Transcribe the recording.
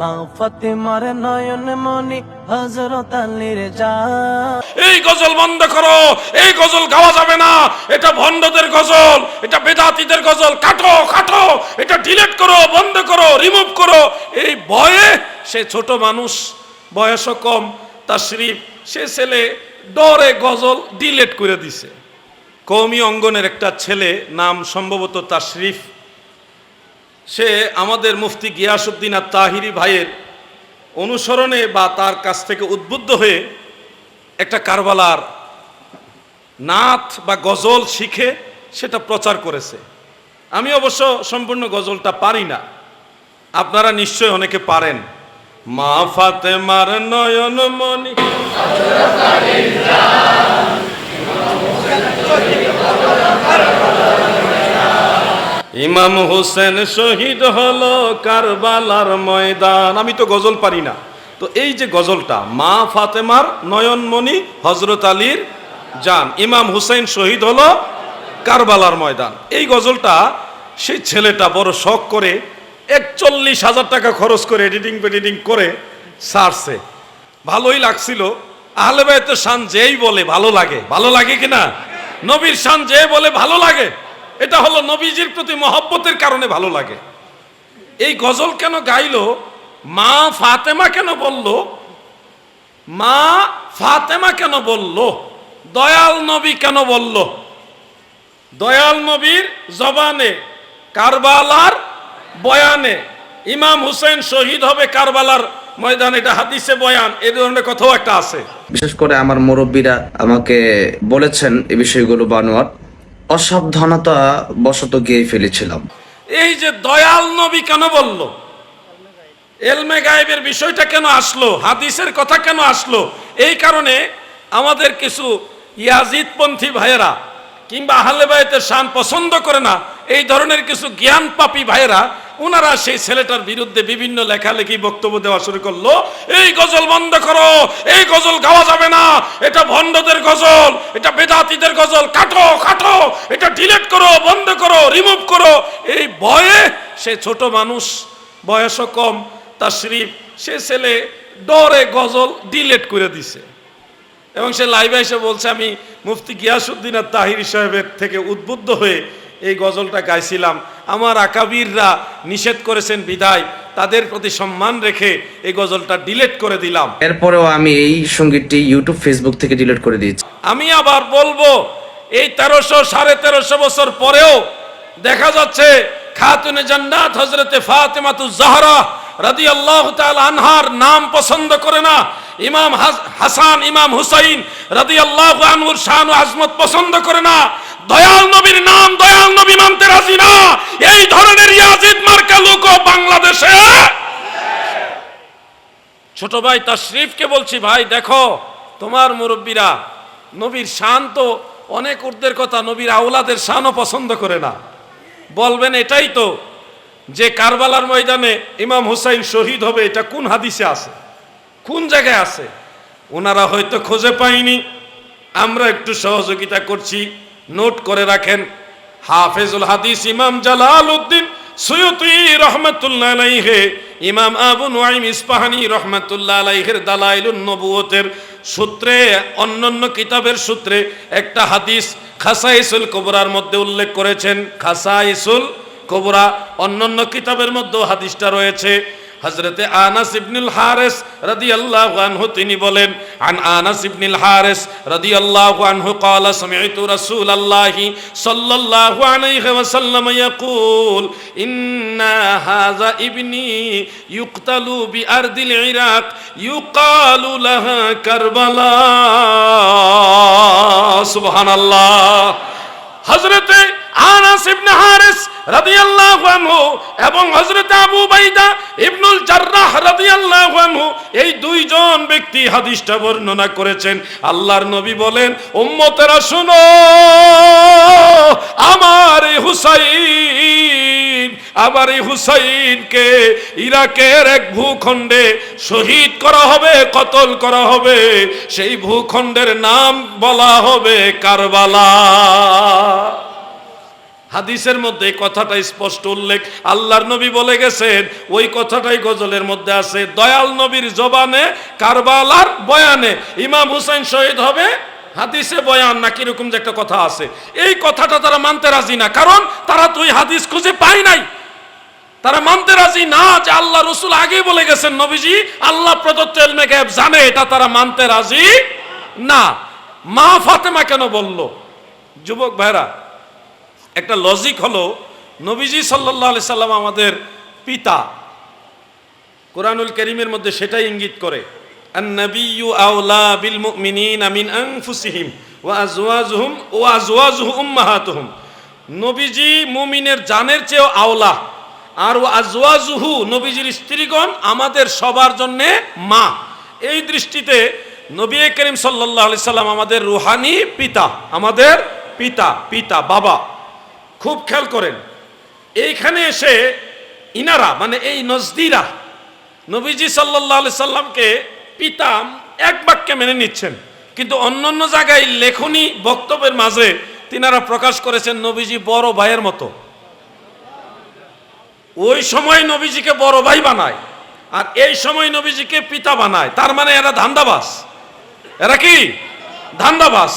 মা ফাতেমার নয়ন এই গজল বন্ধ করো, এই গজল গাওয়া যাবে না। এটা ভণ্ডদের গজল, এটা বেদাতীদের গজল। কাটো কাটো, এটা ডিলিট করো, বন্ধ করো রিমুভ করো। এই ভয়ে সে ছোট মানুষ, বয়সও কম, তার শরীফ সে ছেলে ডরে গজল ডিলেট করে দিছে। কৌমি অঙ্গনের একটা ছেলে, নাম সম্ভবত তার শরীফ সে আমাদের মুফতি গিয়াসুদ্দিন আর তাহিরি ভাইয়ের অনুসরণে বা তার কাছ থেকে উদ্বুদ্ধ হয়ে একটা কারবালার নাথ বা গজল শিখে সেটা প্রচার করেছে। আমি অবশ্য সম্পূর্ণ গজলটা পারি না। আপনারা নিশ্চয় অনেকে পারেন। মা ফাতেমার নয়ন মনি ইমাম হোসেন শহীদ হলো কারবালার ময়দান। আমি তো গজল পারি না। তো এই যে গজলটা, মা ফাতেমার নয়নমণি হজরত আলীর যান ইমাম হুসেন শহীদ হলো কারবালার ময়দান। এই গজলটা সেই ছেলেটা বড় শখ করে একচল্লিশ হাজার টাকা খরচ করে এডিটিং ফেডিটিং করে সারছে। ভালোই লাগছিল। আহলে বাইতে শান যেই বলে ভালো লাগে। ভালো লাগে কিনা নবীর শান যে বলে ভালো লাগে। এটা হলো নবীজির প্রতি মহব্বতের কারণে ভালো লাগে। এই গজল কেন গাইলো? মা ফাতেমা কেন বলল? মা ফাতেমা কেন বলল? দয়াল নবী কেন বলল? দয়াল নবীর জবানে, কারবালার বয়ানে, ইমাম হুসেন শহীদ হবে কারবালার ময়দান, এটা হাদিসে বয়ান এই ধরনের কথাও একটা আছে। বিশেষ করে আমার মুরব্বীরা আমাকে বলেছেন এই বিষয়গুলো বানোয়ার। অসাবধানতা বশত গিয়ে ফেলেছিলাম। এই যে দয়াল নবী কেন বলল? এলমে গায়েবের বিষয়টা কেন আসলো? হাদিসের কথা কেন আসলো? এই কারণে আমাদের কিছু ইয়াজিদপন্থী ভাইয়েরা কিংবা আহলে বাইতের শান পছন্দ করে না, এই ধরনের কিছু জ্ঞান পাপী ভাইয়েরা ওনারা সেই ছেলেটার বিরুদ্ধে বিভিন্ন লেখালেখি বক্তব্য দেওয়া শুরু করল, এই গজল বন্ধ করো, এই গজল গাওয়া যাবে না, এটা ভণ্ডদের গজল, এটা বেদাতীদের গজল, কাটো কাটো, এটা ডিলেট করো, বন্ধ করো, রিমুভ করো। এই ভয়ে সে ছোট মানুষ, বয়সও কম, তার শরীফ সে ছেলে ডরে গজল ডিলেট করে দিছে। এবং সে লাইভে এসে বলছে, আমি মুফতি গিয়াসুদ্দিন আর তাহির সাহেবের থেকে উদ্বুদ্ধ হয়ে এই গজলটা গাইছিলাম। আমার আকাবিররা নিষেধ করেছেন বিদায়। তাদের প্রতি সম্মান রেখে এই গজলটা ডিলেট করে দিলাম। এরপরেও আমি এই সঙ্গীতটি ইউটিউব ফেসবুক থেকে ডিলেট করে দিয়েছি। আমি আবার বলব এই তেরোশো সাড়ে তেরোশো বছর পরেও দেখা যাচ্ছে খাতুনে জান্নাত হজরতে ফাতেমাতু জাহরা রাদি আল্লাহ আনহার নাম পছন্দ করে না। ইমাম হাস- হাসান ইমাম হুসাইন রাদি আল্লাহ আনহুর শান ও আজমত পছন্দ করে না। দয়াল নবীর নাম দয়াল নবী মানতে রাজি না। এই ধরনের ইয়াজিদ মার্কা লোক বাংলাদেশে। ছোট ভাই তাশরিফকে বলছি, ভাই, দেখো, তোমার মুরব্বীরা, নবীর শান তো অনেক উর্দের কথা, নবীর আউলাদের শানও পছন্দ করে না। বলবেন, এটাই তো যে কারবালার ময়দানে ইমাম হুসাইন শহীদ হবে, এটা কোন হাদিসে আছে? কোন জায়গায় আছে? ওনারা হয়তো খুঁজে পাইনি আমরা একটু সহযোগিতা করছি। নোট করে রাখেন। হাফেজুল হাদিস ইমাম জালাল উদ্দিন সৈয়দী রহমতুল্লাহ আলাইহে, ইমাম আবু নুআইম ইস্পাহানি রহমতুল্লাহ আলাইহের দালাইলুন নবুয়তের সূত্রে, অন্যান্য কিতাবের সূত্রে একটা হাদিস খাসাইসুল কবরার মধ্যে উল্লেখ করেছেন। খাসাইসুল কবরা, অন্যান্য কিতাবের মধ্যেও হাদিসটা রয়েছে। হজরতে আনাস ইবনুল হারেস রদি আল্লাহ আনহু তিনি বলেন, আন আনাস ইবনুল হারেস রদি আল্লাহ আনহু কালা সামিতু রাসূল আল্লাহি সাল্লাল্লাহু আলাইহি ওয়াসাল্লাম ইয়াকুল, ইন্না হাযা ইবনি ইউকতালু বিআরদিল ইরাক, ইউকালু লাহা কারবালা। সুবহানাল্লাহ। হযরতে আনাস ইবনে হারেস রাদিয়াল্লাহু আনহু এবং হযরত আবু বাইদা ইবনুল এই দুইজন ব্যক্তি বর্ণনা করেছেন। আল্লাহর নবী বলেন, উম্মতেরা আমার আবার হুসাইনকে ইরাকের এক ভূখণ্ডে শহীদ করা হবে, কতল করা হবে, সেই ভূখণ্ডের নাম বলা হবে কারবালা। হাদিসের মধ্যে এই কথাটা স্পষ্ট উল্লেখ। আল্লাহর নবী বলে গেছেন, ওই কথাটাই গজলের মধ্যে আছে, দয়াল নবীর জবানে, কারবালার বয়ানে ইমাম হুসাইন শহীদ হবে, হাদিসে বয়ান না কীরকম যে একটা কথা আছে। এই কথাটা তারা মানতে রাজি না, কারণ তারা তুই হাদিস খুঁজে পায় নাই। তারা মানতে রাজি না যে আল্লাহ রসুল আগেই বলে গেছেন, নবীজি আল্লাহ প্রদত্ত এলমে গায়েব জানে, এটা তারা মানতে রাজি না। মা ফাতেমা কেন বলল? যুবক ভাইরা একটা লজিক হলো নবীজি সাল্লাহ আলি সাল্লাম আমাদের পিতা কোরআনুল করিমের মধ্যে সেটাই ইঙ্গিত করে النبي أولى بالمؤمنين من أنفسهم وأزواجهم وأزواجه أمهاتهم নবীজি মুমিনের জানের চেয়েও আওলা আর ও আজওয়াজুহু নবীজির স্ত্রীগণ আমাদের সবার জন্যে মা এই দৃষ্টিতে নবী করিম সাল্লাহ আলি সাল্লাম আমাদের রুহানি পিতা আমাদের পিতা পিতা বাবা খুব খেয়াল করেন, এইখানে এসে ইনারা মানে এই নজদিরা, নবীজি সাল্লাহ সাল্লামকে পিতা এক বাক্যে মেনে নিচ্ছেন। কিন্তু অন্য অন্য জায়গায় লেখনী বক্তব্যের মাঝে তিনারা প্রকাশ করেছেন নবীজি বড় ভাইয়ের মতো। ওই সময় নবীজিকে বড় ভাই বানায়, আর এই সময় নবীজিকে পিতা বানায়। তার মানে এরা ধান্দাবাস এরা কি? ধান্দাবাস